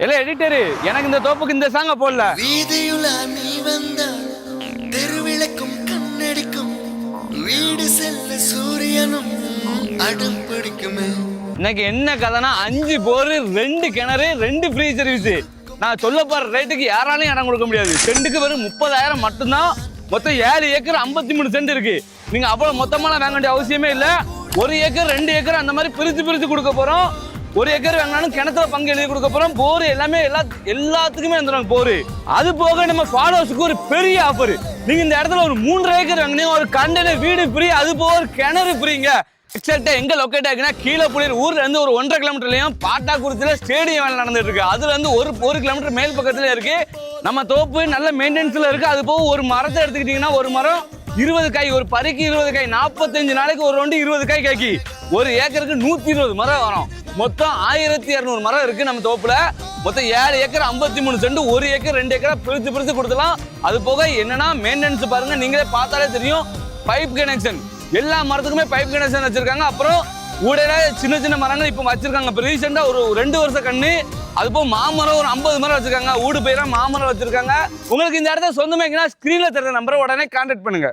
இல்ல எடிட்டரு எனக்கு இந்த தோப்புக்கு இந்த சாங்க போடல. வீதியுலா நீ வந்தால் தெருவிளக்கும் கண்ணடிக்கும் வீடு செல்ல சூரியனும் அடம் பிடிக்குமே. இன்னைக்கு என்ன கதைனா அஞ்சு போர் ரெண்டு கிணறு ரெண்டு ஃப்ரீ சர்வீஸ் நான் சொல்ல போற ரேட்டுக்கு யாராலையும் இடம் கொடுக்க முடியாது. சென்ட்டுக்கு வெறும் முப்பதாயிரம் மட்டும்தான். மொத்தம் ஏழு ஏக்கர் ஐம்பத்தி மூணு சென்ட் இருக்கு. நீங்க அவ்வளவு மொத்தமான வாங்க வேண்டிய அவசியமே இல்ல. ஒரு ஏக்கர் ரெண்டு ஏக்கர் அந்த மாதிரி பிரிச்சு பிரிச்சு கொடுக்க போறோம். ஒரு ஏக்கர் வாங்கினாலும் கிணத்துல பங்கு எழுதி கொடுக்க போறோம். போர் எல்லாமே எல்லா எல்லாத்துக்குமே வந்துடும் போர். அது போக நம்ம ஃபாலோவர்ஸுக்கு ஒரு பெரிய ஆஃபர் நீங்க இந்த இடத்துல ஒரு மூன்றரை ஏக்கர் வாங்கினீங்க ஒரு கண்டெய்னர் வீடு ஃப்ரீ அது போக ஒரு கிணறு ஃப்ரீங்க எக்ஸாக்டா எங்க லொக்கேட் ஆகுனா கீழே புளியர் ஊர்ல இருந்து ஒரு ஒன்றரை கிலோமீட்டர்லயும் பாட்டாக்குறிச்சியில ஸ்டேடியம் வேலை நடந்துட்டு இருக்கு. அதுல இருந்து ஒரு ஒரு கிலோமீட்டர் மேல் பக்கத்துல இருக்கு. நம்ம தோப்பு நல்ல மெயின்டெனன்ஸ்ல இருக்கு. அது போக ஒரு மரத்தை எடுத்துக்கிட்டீங்கன்னா ஒரு மரம் இருபது காய் ஒரு பறிக்கு இருபது காய் நாற்பத்தஞ்சு நாளைக்கு ஒரு ரெண்டு இருபது காய் காய்க்கு. ஒரு ஏக்கருக்கு நூற்றி இருபது மரம் வரும். மொத்தம் ஆயிரத்தி இரநூறு மரம் இருக்கு நம்ம தோப்புல. மொத்தம் ஏழு ஏக்கர் ஐம்பத்தி மூணு சென்ட் ஒரு ஏக்கர் ரெண்டு ஏக்கரா பிரித்து பிரித்து கொடுத்துலாம் அது போக என்னன்னா மெயின்டெனன்ஸ் பாருங்க நீங்களே பார்த்தாலே தெரியும். பைப் கனெக்ஷன் எல்லா மரத்துக்குமே பைப் கனெக்ஷன் வச்சிருக்காங்க. அப்புறம் ஊடையில சின்ன சின்ன மரங்கள் இப்போ வச்சிருக்காங்க. இப்போ ரீசெண்டாக ஒரு ரெண்டு வருஷம் கண்ணு அது போக மாமரம் ஒரு ஐம்பது மரம் வச்சிருக்காங்க. ஊடு பயிரா மாமரம் வச்சிருக்காங்க. உங்களுக்கு இந்த இடத்த சொந்தமாக்கினா ஸ்கிரீன்ல தெரிஞ்ச நம்பரை உடனே கான்டாக்ட் பண்ணுங்க.